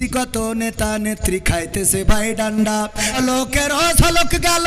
কত নেতা নেত্রী খাইতেছে ভাই ডান্ডা। লোকের ঝলক গেল।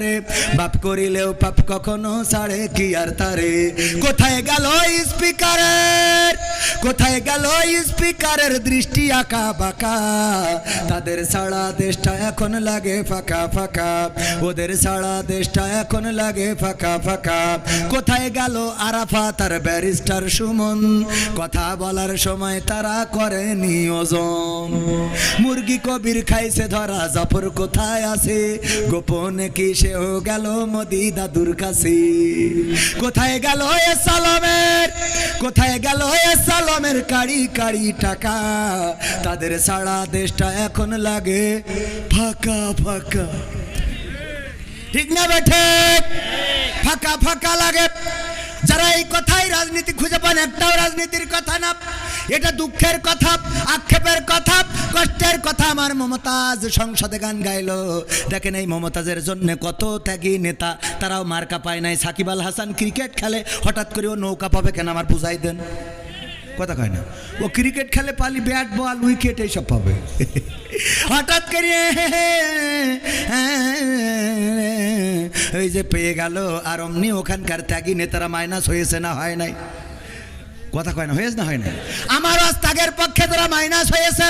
বাপ করিলেও পাপ কখনো ছাড়ে, কি আর তারে? কোথায় গেল স্পিকারের? কোথায় গেল স্পিকারের দৃষ্টি আঁকা বাঁকা? তাদের সারা দেশটা এখন লাগে ফাঁকা ফাঁকা। ওদের সারা দেশটা এখন লাগে ফাঁকা ফাঁকা। কোথায় গেল আরাফা তার ব্যারিস্টার সুমন? কথা বলার সময় তারা করে নিয়োজন মুরগি কবির খাইছে ধরা, জাফর কোথায় আছে? গোপনে কি সেও গেল মোদি দাদুর কাছে। কোথায় গেল এ সালামের? কোথায় গেল এ সালামের কাড়ি কাড়ি টাকা? তাদের সারা দেশটা এখন লাগে ফাঁকা ফাঁকা। ঠিক না বেঠে ফাঁকা ফাঁকা লাগে। যারা এই কথাই রাজনীতি খুঁজে পান, একটাও রাজনীতির কথা না। এটা দুঃখের কথা, আক্ষেপের কথা, কষ্টের কথা। আমার মমতাজ সংসদে গান গাইলো। দেখেন এই মমতাজের জন্য কত ত্যাগী নেতা। তারাও মার্কা পায় নাই। সাকিব আল হাসান ক্রিকেট খেলে, হঠাৎ করে ও নৌকা পাবে কেন? আমার বুঝাই দেন। কথা কয় না। ও ক্রিকেট খেলে পালি, ব্যাট, বল, উইকেট, এইসব পাবে। হঠাৎ করে এই যে পেয়ে গেল, আর অমনি ওখানকার ত্যাগী নেতারা মাইনাস হয়েছে না হয় নাই? কথা কয় না, হয়েছে না হয় না আমার আজ ত্যাগের পক্ষে তারা মাইনাস হয়েছে।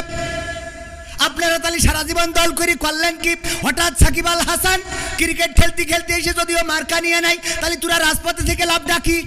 আপনারা তাহলে সারা জীবন দল করি করলেন কি? হঠাৎ সাকিব আল হাসান ক্রিকেট খেলতে খেলতে এসে যদিও মার্কা নিয়ে নাই, তাহলে তোরা রাজপথে থেকে লাভ ডাকি?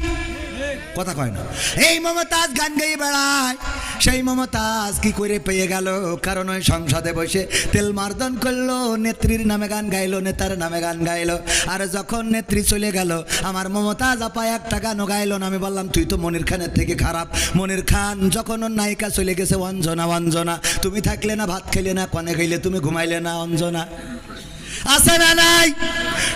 কথা কয় না। এই মমতাজ গান গেয়ে বেড়ায়। সেই মমতাজ কি করে পেয়ে গেল? কারণ ওই সংসদে বসে তেল মার্দন করল, নেত্রীর নামে গান গাইলো, নেতার নামে গান গাইলো। আর যখন নেত্রী চলে গেল, আমার মমতাজ আপা একটা গানও গাইলো না। আমি বললাম, তুই তো মনির খানের থেকে খারাপ। মনির খান যখন ওর নায়িকা চলে গেছে, অঞ্জনা অঞ্জনা। তুমি থাকলে না, ভাত খেলে না, কনে খাইলে, তুমি ঘুমাইলে না, অঞ্জনা। আছে না নাই?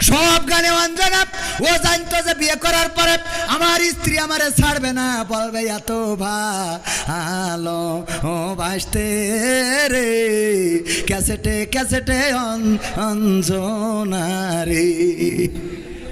সব গানে অঞ্জনা ও জানতো যে বিয়ে করার পরে আমার স্ত্রী আমারে ছাড়বে না। বলবে, এত ভালো ও বাসতে রে। ক্যাসেটে ক্যাসেটে অঞ্জনা রে।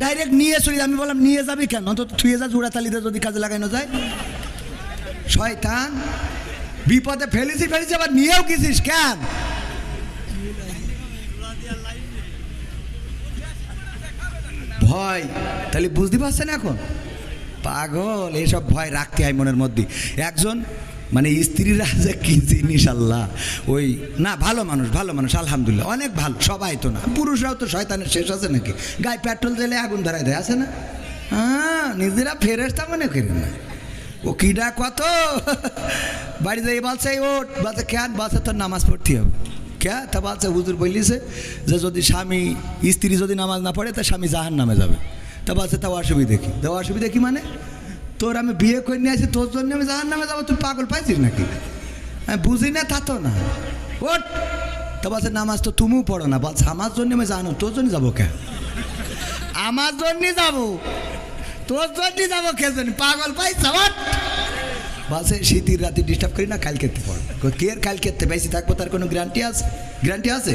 ডাইরেক্ট নিয়ে চলে, আমি বললাম, নিয়ে যাবি কেন? অন্তত থুয়ে যা জোড়া তালিতে যদি কাজে লাগানো যায়। শয়তান, বিপদে ফেলেছি ফেলেছি, আবার নিয়েও গেছিস কেন? ভয়, তাহলে বুঝতে পারছেন এখন? পাগল, এসব ভয় রাখতে হয় মনের মধ্যে। একজন মানে স্ত্রীরা যে কি জিনিস, আল্লাহ। ওই, না, ভালো মানুষ ভালো মানুষ, আলহামদুলিল্লাহ। অনেক ভালো, সবাই তো না। পুরুষরাও তো শয়তানের শেষ আছে নাকি? গায়ে পেট্রোল দিলে আগুন ধরাই দেয়, আছে না? হ্যাঁ নিজেরা ফেরেস্তা মনে করেন না। ও কিডা কত? বাড়ি যাই বলছে ওট বলছে, কেন? বলছে, তোর নামাজ পড়তে হবে। কে? তা বলছে, হুজুর বলিছে যে, যদি স্বামী, স্ত্রী যদি নামাজ না পড়ে, তা স্বামী জাহান নামে যাবে। তা বলছে তা অসুবিধা কি? তা অসুবিধা কি মানে? তোর আমি বিয়ে করে নিয়ে আসি, তোর জন্য আমি জাহান নামে যাব, তুই পাগল পাইছিস নাকি? আমি বুঝি না, তা তো না। ওট তো বলছে, নামাজ তো তুমিও পড়ো না। বলছে, আমার জন্য আমি জানো তোর জন্য যাব কে? আমার জন্যই যাব। তোর জন্যই যাব কে জন্য পাগল পাইছ বাসে শীতের রাতে ডিস্টার্ব করি না কাল খেতে পড়ো। কে আর কাল খেতে বেশি থাকব, তার কোনো গ্যারান্টি আছে? গ্যারান্টি আছে?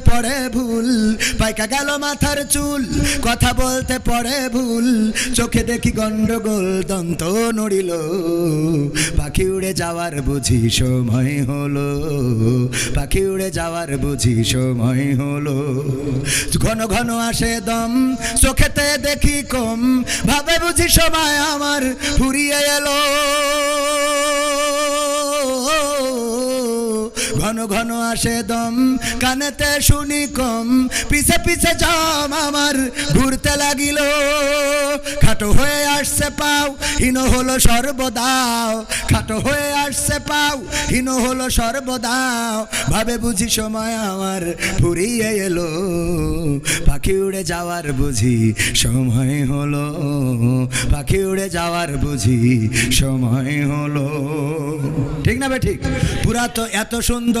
পড়ে ভুল। পাইকা গেল মাথার চুল, কথা বলতে পড়ে ভুল। চোখে দেখি গন্ডগোল, দন্ত নড়িল। পাখি উড়ে যাওয়ার বুঝি সময় হলো। পাখি উড়ে যাওয়ার বুঝি সময় হলো। ঘন ঘন আসে দম, চোখেতে দেখি কম। ভাবে বুঝি সময় আমার ফুরিয়ে এলো। ঘন ঘন আসে দম, কানেতে শুনি কম। পিছে পিছে জম আমার, ঘুরতে লাগিল। খাটো হয়ে আসছে পাও, হীন হলো সর্বদাও। খাটো হয়ে আসছে পাও, হীন হলো সর্বদাও। ভাবে বুঝি সময় আমার ফুরিয়ে এলো। পাখি উড়ে যাওয়ার বুঝি সময় হলো। পাখি উড়ে যাওয়ার বুঝি সময় হলো। ঠিক না বে ঠিক? পুরা তো এত সুন্দর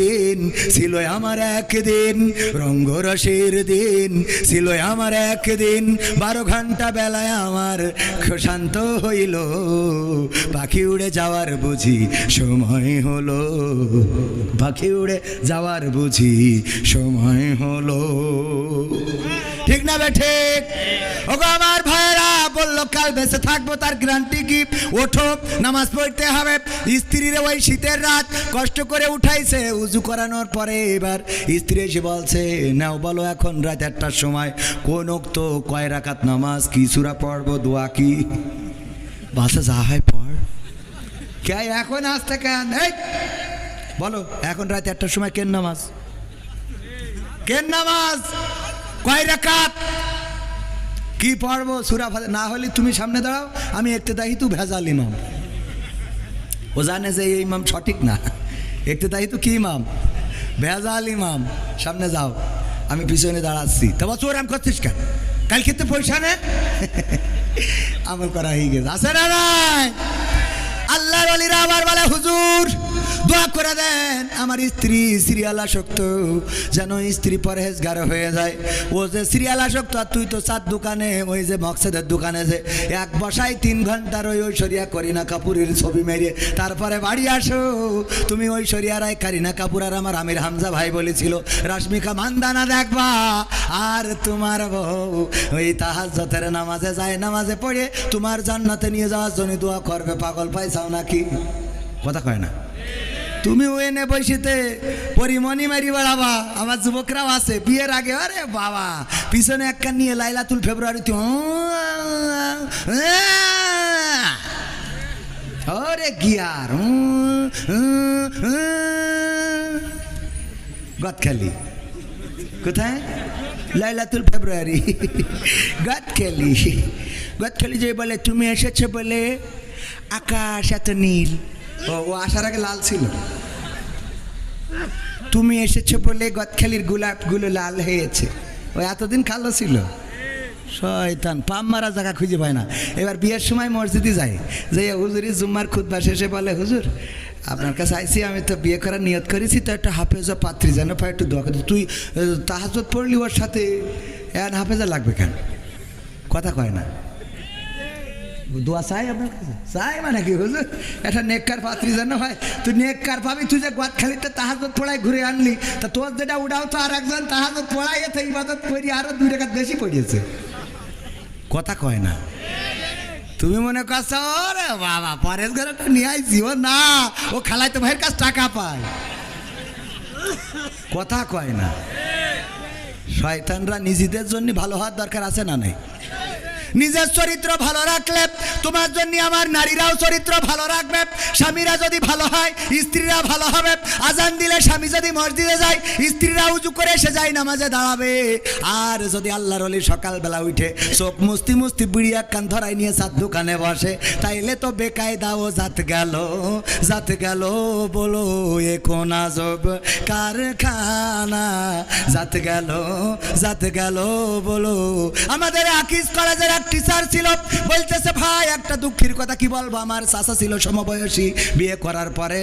দিন, ছিল আমার একদিন, রঙ্গরসের দিন, ছিল আমার একদিন, বারো ঘণ্টা বেলায় আমার শান্ত হইল, পাখি উড়ে যাওয়ার বুঝি সময় হলো, পাখি উড়ে যাওয়ার বুঝি সময় হলো। ঠিক না বেঠে ওগো আমার ভাইরা বলল, কাল বেঁচে থাকব, তার গ্যারান্টি কি ওঠো, নামাজ পড়তে হবে। স্ত্রীর ওই শীতের রাত কষ্ট করে উঠাইছে, উজু করানোর পরে এবার স্ত্রী এসে বলছে, নাও বলো, এখন রাত একটার সময় কোন তো কয় রাখাত নামাজ, কি সুরা পড়ব, দোয়া কি? বাসা যা হয় পড়। কে এখন আসতে কেন? বলো, এখন রাত একটার সময় কেন নামাজ? কেন নামাজ? কয় রাকাত? কি পড়ব? সুরা না হলে তুমি সামনে দাঁড়াও, আমি একতে দাহি তু ভেজাল ইমাম। ও জানে যে এই ইমাম সঠিক না। একতে দাহি তো কি ইমাম? ভেজাল ইমাম। সামনে যাও, আমি পিছনে দাঁড়াচ্ছি। তা বছর ওরাম করছিস কেন? কাল খেতে পয়সা নে। আমল করা হয়ে গেছে। আছে না নাই? আল্লাহর অলিরা আবার বলে, হুজুর দোয়া করে দেন, আমার স্ত্রী সিরিয়াল আসক্ত, যেন স্ত্রী পরহেজগার হয়ে যায়। ও যে সিরিয়াল আসক্ত, আর তুই তো চার দোকানে, ওই যে মকসেদের দোকানে যে এক বসাই তিন ঘণ্টার ওই ঐশ্বরিয়া করিনা কাপুরের ছবি মেরে। তারপরে বাড়ি আসো, তুমি ঐশ্বরিয়া রায় কারিনা কাপুর, আর আমার আমির হামজা ভাই বলেছিল, রাশ্মিকা মান্দানা দেখবা, আর তোমার বউ ওই তাহাজ্জতের নামাজে যায়, নামাজে পড়ে তোমার জান্নাতে নিয়ে যাওয়ার জন্য দোয়া করবে, পাগল পাইছাও নাকি? কথা কয় না। তুমি ওই নে বসিতে পরিমণি মারি বেড়াবা। আমার যুবকরাও আছে, বিয়ের আগে। আরে বাবা, পিছনে এক কান নিয়ে লাইলাতুল ফেব্রুয়ারিতে ওরে গিয়ার গদখালি। কোথায়? লাইলাতুল ফেব্রুয়ারি। গদখালি। গদখালি যে বলে, তুমি এসেছ বলে আকাশ এত নীল ও আসার আগে লাল ছিল। তুমি এসেছ বলে গদখালির গোলাপগুলো লাল হয়েছে। ও, এতদিন কালো ছিল। শয়তান পাম মারা জায়গা খুঁজে পায় না। এবার বিয়ের সময় মসজিদে যায় যে হুজুরি জুম্মার খুদ্া শেষে বলে, হুজুর, আপনার কাছে আইসি, আমি তো বিয়ে করার নিয়ত করেছি, তো একটা হাফেজা পাত্রী, যেন পাই একটু দোয়া করতে তুই তাহাজত পড়লি ওর সাথে এন হাফেজা লাগবে কেন? কথা কয় না। দোয়া চাই আপনার কাছে? চাই মানে কি হুজুর একটা নেককার পাত্রী যেন হয়। তুই নেককার পাবি, তুই যে গোয়াত খালিতে তাহাজত পড়াই ঘুরে আনলি, তা তোর যেটা উড়াও, তো আর একজন তাহাজত পড়াই এতে ইবাদত করি, আরও দুই টাকা বেশি পড়িয়েছে। কথা কয় না। তুমি মনে করছ, ওরে বাবা, পরের ঘরে তো নিয়ে আইছি, ও না, ও খালাই তো ভাইয়ের কাছে টাকা পায়। কথা কয় না। শয়তানরা নিজেদের জন্য ভালো হওয়ার দরকার আছে না নাই? নিজের চরিত্র ভালো রাখলে, তোমার জন্য আমার নারীরাও চরিত্র ভালো রাখবে, স্বামীরা যদি ভালো হয়, স্ত্রীরা ভালো হবে। আজান দিলে স্বামী যদি মসজিদে যায়, স্ত্রীরা উজু করে এসে যায় নামাজে দাঁড়াবে। আর যদি আল্লাহর অলি সকালবেলা উঠে চোখ মুস্তি মুস্তি বিড়ি এক কান ধরাই নিয়ে চার দোকানে বসে, তাইলে তো বেকায়দাও জাত গেল জাত গেল বলো এখন আজব কারখানা। জাত গেল জাত গেল বলো। আমাদের আকিস কলেজের এক টিচার ছিল, বলতেছে, ভাই, একটা দুঃখের কথা কি বলব? আমার চাষা ছিল সমবয়সী, বিয়ে করার পরে